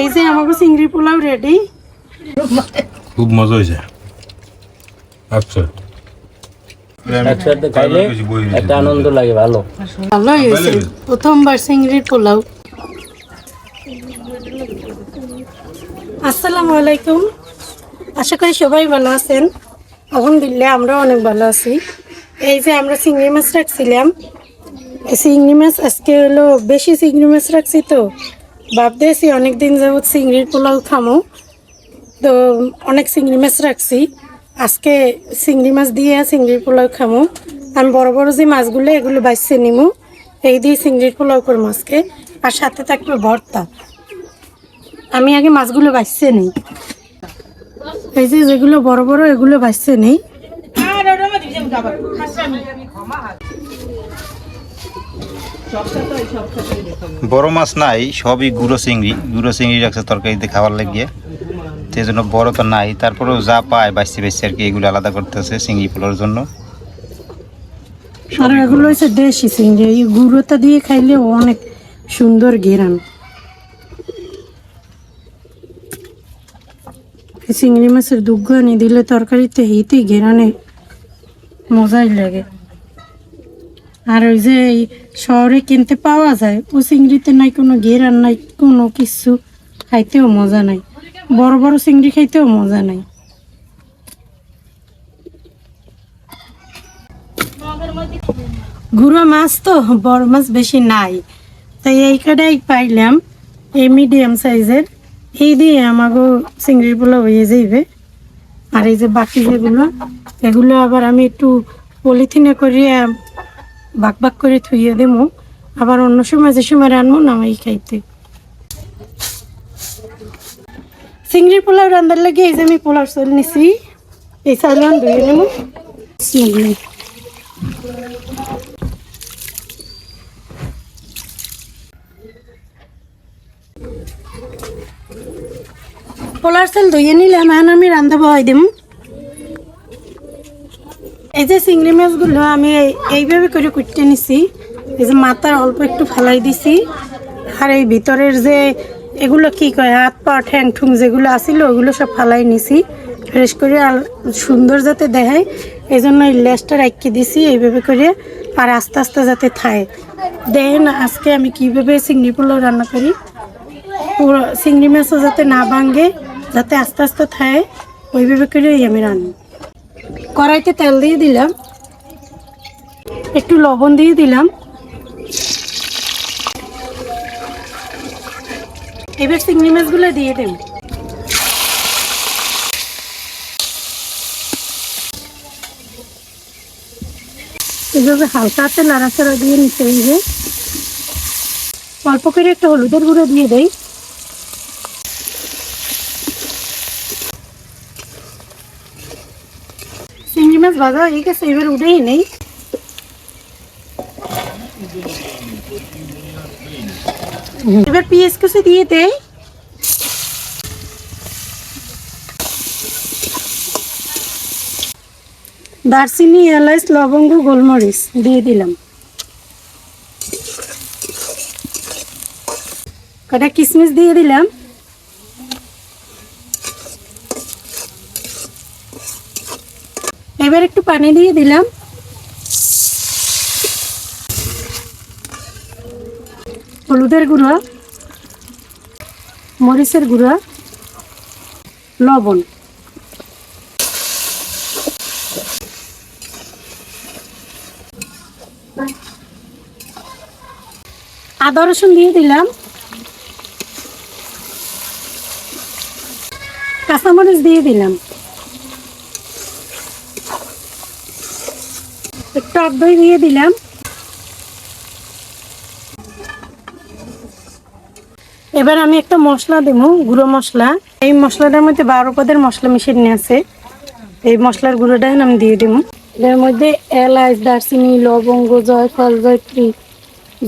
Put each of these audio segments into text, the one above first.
এই যে আমাকে চিংড়ি পোলাও রেডি খুব মজা হয়েছে। আচ্ছা। একসাথে খাইলে একটা আনন্দ লাগে ভালো। ভালো হয়েছে। প্রথমবার চিংড়ির পোলাও। আসসালামু আলাইকুম। আশা করি সবাই ভালো আছেন। আলহামদুলিল্লাহ আমরা অনেক ভালো আছি। এই যে আমরা চিংড়ি মাছ রাখছিলাম। চিংড়ি মাছ আজকে হলো বেশি চিংড়ি মাছ রাখছি তো। ভাবতেছি অনেকদিন যাবত চিংড়ির পোলাও খামো। তো অনেক চিংড়ি মাছ রাখছি। আজকে চিংড়ি মাছ দিয়ে চিংড়ির পোলাও খামো। আমি বড় বড় যে মাছগুলো, এগুলো বাইছে নিমু। এই দিয়ে চিংড়ির পোলাও করে মাছকে আর সাথে থাকবে ভর্তা। আমি আগে মাছগুলো বাইছে নিই। এই যে যেগুলো বড় বড়, এগুলো বাইছে নেই। বড় মাছ নাই সবই গুঁড়ো চিংড়ি। গুঁড়ো চিংড়ি রাখছে তরকারিতে খাবার লাগিয়ে। সেই জন্য বড় তো নাই। তারপরেও যা পায় বাইসি বাইসি আর কি এগুলো আলাদা করতেছে চিংড়ি পোলার জন্য। আর এগুলো হচ্ছে দেশি চিংড়ি। এই গুঁড়োটা দিয়ে খাইলে অনেক সুন্দর ঘেরান চিংড়ি মাছের দুগ্গানি দিলে তরকারিতে হিতেই ঘেরানে মজাই লাগে। আর ওই যে শহরে কিনতে পাওয়া যায়, ও চিংড়িতে নাই, কোনো ঘেরান নাই, কোনো কিছু খাইতেও মজা নাই। বড় বড় চিংড়ি খাইতেও মজা নাই। গুঁড়ো মাছ তো বড় মাছ বেশি নাই। তাই এই কটাই পাইলাম, এই মিডিয়াম সাইজের এই দিয়ে আমাকে চিংড়ির পোলা হয়ে যাইবে। আর এই যে বাকি যেগুলো, এগুলো আবার আমি একটু পলিথিনে করিয়ে বাক বাক করে থুইয়ে দেবো আবার অন্য সময় যে সময় রানবো না আমি খাইতে। চিংড়ির পোলাও রান্নার লাগে এই যে আমি পোলাও চল নিছি। এই চাইলাম ধুয়ে নেব বিসমিল্লাহ। পোলার চাল ধুয়ে এখন আমি রান্ধা বহাই দিম। এই যে চিংড়ি মাছগুলো আমি এইভাবে করে কুটতে নিছি। এই যে মাথার অল্প একটু ফালাই দিছি। আর এই ভিতরের যে এগুলো কি কয়, হাত পা, ঠ্যাং ঠুং যেগুলো আছিল, ওগুলো সব ফালাই নিছি। ফ্রেশ করে আর সুন্দর যাতে দেখায় এই জন্য এই লেসটা রাখিয়ে দিছি এইভাবে করে, আর আস্তে আস্তে যাতে থায়। দেখেন আজকে আমি কীভাবে চিংড়ি পোলাও রান্না করি? পুরো চিংড়ি মাছও যাতে না ভাঙে, যাতে আস্তে আস্তে থাকে ওইভাবে করেই আমি রান্না কড়াইতে তেল দিয়ে দিলাম। একটু লবণ দিয়ে দিলাম। এবার চিংড়ি মাছগুলো দিয়ে দেব। এভাবে হালকা হাতে নাড়াচাড়া দিয়ে নিতে হবে। অল্প করে একটা হলুদের গুঁড়ো দিয়ে দেই চিংড়ি মাছ ভাজা হয়ে গেছে, এবার উঠেই নেই। এবার পেঁয়াজ কুচি দিয়ে দেই। দারচিনি এলাচ লবঙ্গ গোলমরিচ, দিয়ে দিলাম। কটা কিশমিশ দিয়ে দিলাম। এবার একটু পানি দিয়ে দিলাম। হলুদের গুঁড়ো, মরিচের গুঁড়ো, লবণ। আদা রসুন দিয়ে দিলাম। কাঁচামরিচ দিয়ে দিলাম। টক দই দিলাম। এবার আমি একটা মশলা দেব, গুঁড়ো মশলা। এই মশলাটার মধ্যে বারো পদের মশলা মিশিয়ে নিয়ে আছে। এই মশলার গুঁড়োটা আমি দিয়ে দেবো। এর মধ্যে এলাচ, দারচিনি, লবঙ্গ, জয়ফল, জয়ত্রী,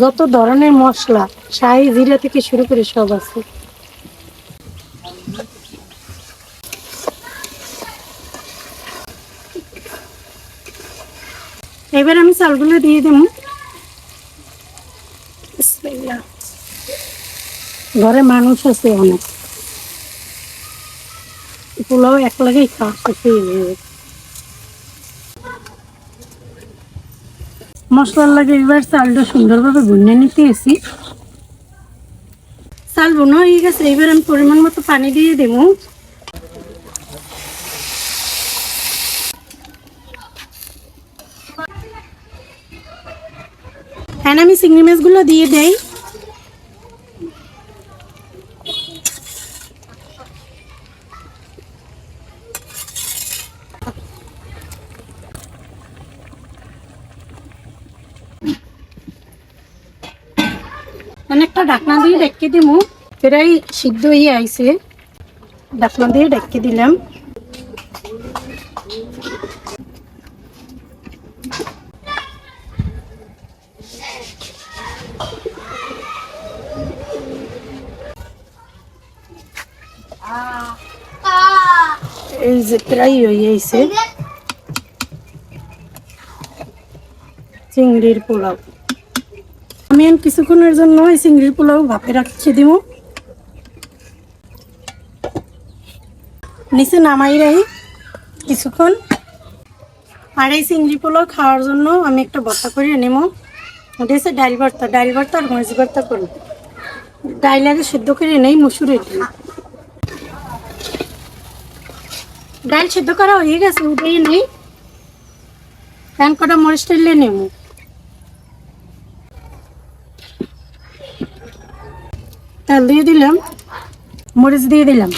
যত ধরনের মশলা শাহি জিরা থেকে শুরু করে সব আছে। এবার আমি চালগুলো দিয়ে দেবো। ঘরে মানুষ আছে অনেক। পোলাও এক লাগেই খাওয়া করতে মশলার লাগে এবার চালটা সুন্দরভাবে ভুনে নিতে এসি। চাল বোনা হয়ে গেছে, এবার আমি পরিমাণ মতো পানি দিয়ে দেবো। হ্যাঁ আমি চিংড়ি মাছগুলো দিয়ে দেই। অনেকটা ঢাকনা দিয়ে ডেকে দিমু। প্রায় সিদ্ধ হয়ে আইছে। ঢাকনা দিয়ে ডেকে দিলাম। প্রায় হয়ে আইছে চিংড়ির পোলাও। আমি কিছুক্ষণের জন্য এই চিংড়ির পোলাও ভাপে রাখছি দিব নিচে নামাই রাই কিছুক্ষণ। আর এই চিংড়ি পোলাও খাওয়ার জন্য আমি একটা ভর্তা করে নেব ওটা হচ্ছে ডাল ভর্তা। ডাল ভর্তা আর মরিচ ভর্তা করব। ডাল আগে সিদ্ধ করে নেই মুসুরের ডাল সিদ্ধ করা হয়ে গেছে উঠেই নেই। প্যান কটা মরিচ টেলে নেব। তেল দিয়ে দিলাম, মরিচ দিয়ে দিলাম।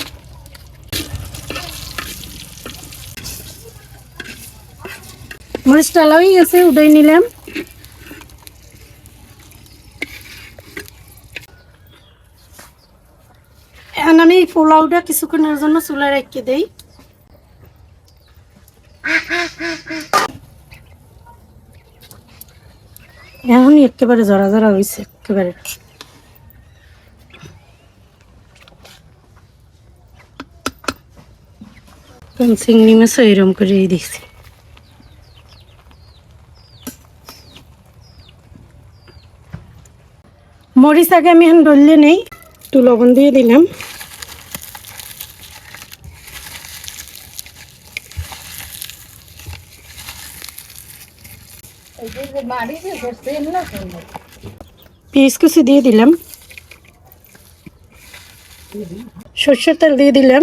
মরিচ হয়ে গেছে উঠাই নিলাম। এখন আমি পোলাওটা কিছুক্ষণের জন্য চুলায় রেখে দেই এখন একেবারে জরা জরা হয়েছে একেবারে। চিংড়ি মাছও এরম করে দিয়েছি মরিচ আগে আমি এখন ডললে নেই, একটু লবণ দিয়ে দিলাম। পেঁয়াজ দিয়ে দিলাম। সর্ষের তেল দিয়ে দিলাম।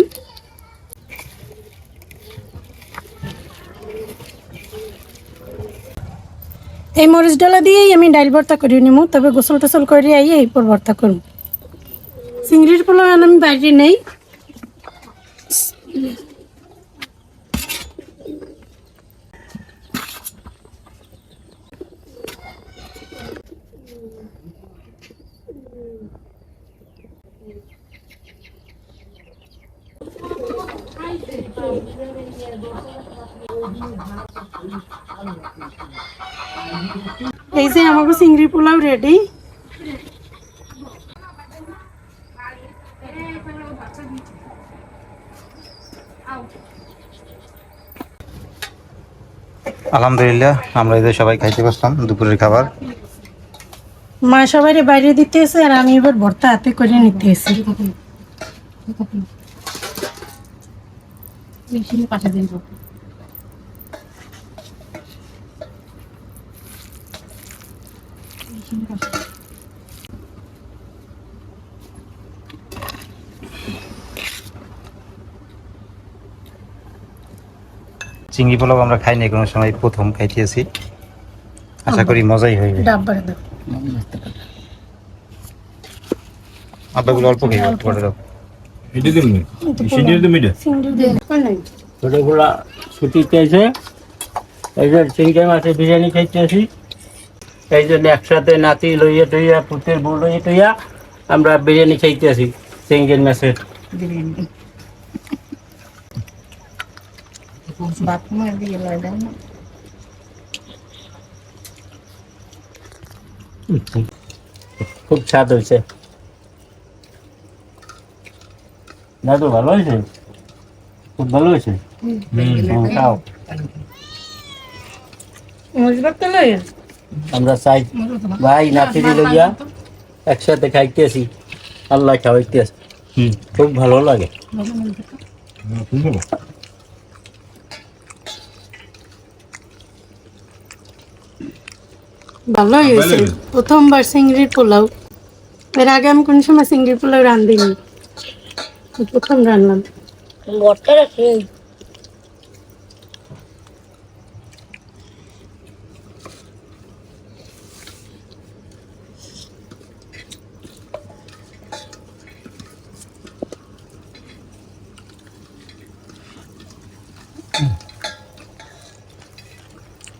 এই মরিচ ডালা দিয়েই আমি ডাইল ভর্তা করে নিব তবে গোসল টোসল করে আই এরপর ভর্তা করব। চিংড়ির পোলাও আমি বাইরে নেই। এই যে আমাকে চিংড়ি পোলাও রেডি আলহামদুলিল্লাহ আমরা এদের সবাই খাইতে বসলাম দুপুরের খাবার। মা সবাই বাইরে দিতে আর আমি এবার ভর্তা হাতে করে নিতে এসে চিংড়ি পোলাও আমরা খাইনি কোনো সময় প্রথম খাইতেছি। আশা করি মজাই হইবে আব্বাগুলো অল্প খাই অল্প করে দাও ছোটগুলা ছুটি পেয়েছে। এই যে চিংড়ি মাছের বিরিয়ানি খাইতেছি এই জন্য একসাথে নাতি লইয়া টইয়া পুতের বউ লইয়া টইয়া আমরা বিরিয়ানি খাইতেছি চিংড়ি মাছের। খুব স্বাদ হয়েছে। দাদু ভালো হয়েছে? খুব ভালো হয়েছে? খাও। আমরা চাই ভাই নাতিনি লইয়া একসাথে খাইতেছি আল্লাহ খাওয়াইতেছি খুব ভালো লাগে। শুনব ভালোই হয়েছে প্রথমবার চিংড়ির পোলাও। এর আগে আমি কোন সময় চিংড়ির পোলাও রান্ধিনি। প্রথম রান্নাম। বটটা সেই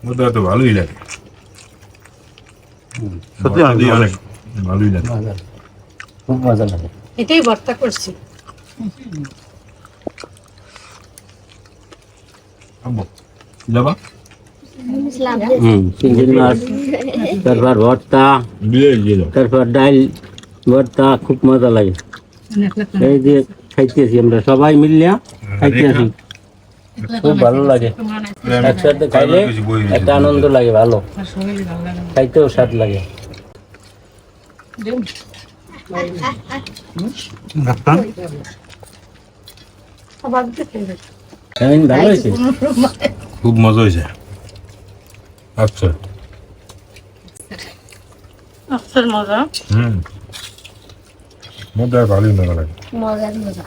ওটা তো ভালোই লাগে। সত্যি। অনেক ভালোই লাগে। খুব মজা লাগে। এটাই ভর্তা করছি। যাবা হুম চিংড়ি মাছ তারপর ভর্তা দিয়ে দিয়ে দাও তারপর ডাল ভর্তা খুব মজা লাগে এই যে খাইতেছি আমরা সবাই মিলিয়া খাইতেছি খুব ভালো লাগে একসাথে খাইলে একটা আনন্দ লাগে ভালো খাইতেও স্বাদ লাগে আবার দেখে নেবে। কেমন ভালো হয়েছে? খুব মজা হয়েছে। আচ্ছা আচ্ছা মজা। হুম। মজা ভালোই মজা লাগে। মজার মজা।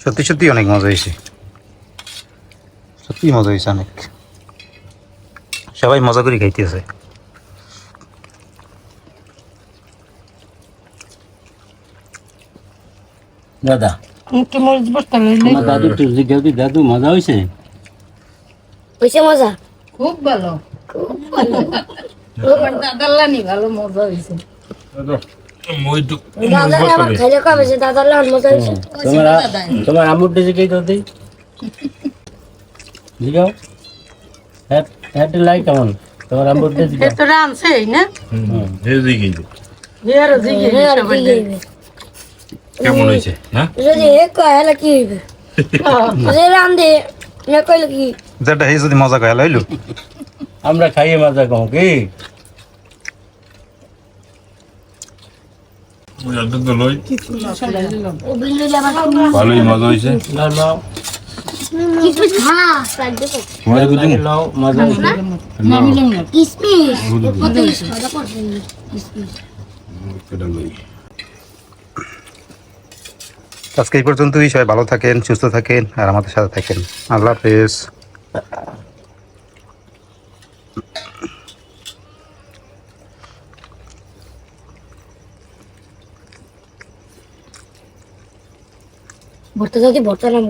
সত্যি সত্যি অনেক মজা হয়েছে। সত্যি মজা হয়েছে অনেক। সবাই মজা করে খাইতেছে। দাদা একটু মরিচ লইলে তোমার দাদু একটু জিজ্ঞাসা করি, দাদু মজা হয়েছে? হয়েছে মজা? খুব ভালো। দাদার ভালো। তো যে দাদার মজা হয়েছে? তোমার তোমার আমুর ডেজে কে দাদি? জিগাও। হ্যাঁ হ্যাঁ লাই কেমন? তোমার আমুর এ তো রানছেই না? হুম এই দিকে আর? কেমন হয়েছে হ্যাঁ? যদি হে কয় হলে কি হইবে? যে রান্ধে হে কইলে কি? যেটা হে যদি মজা খাই লাইলো আমরা খাইয়ে মজা কম কি? ভালোই মজা হয়েছে। নাও নাও কিছু খা সাইড দেখো তোমার বুঝুন লাগে নাও মজা হয়েছে কিসমিস কত সাদা করছে কিসমিস এটা লই আজকে এই পর্যন্তই। সবাই ভালো থাকেন, সুস্থ থাকেন, আর আমাদের সাথে থাকেন। আল্লাহ হাফেজ। ভর্তা যদি ভর্তা নাম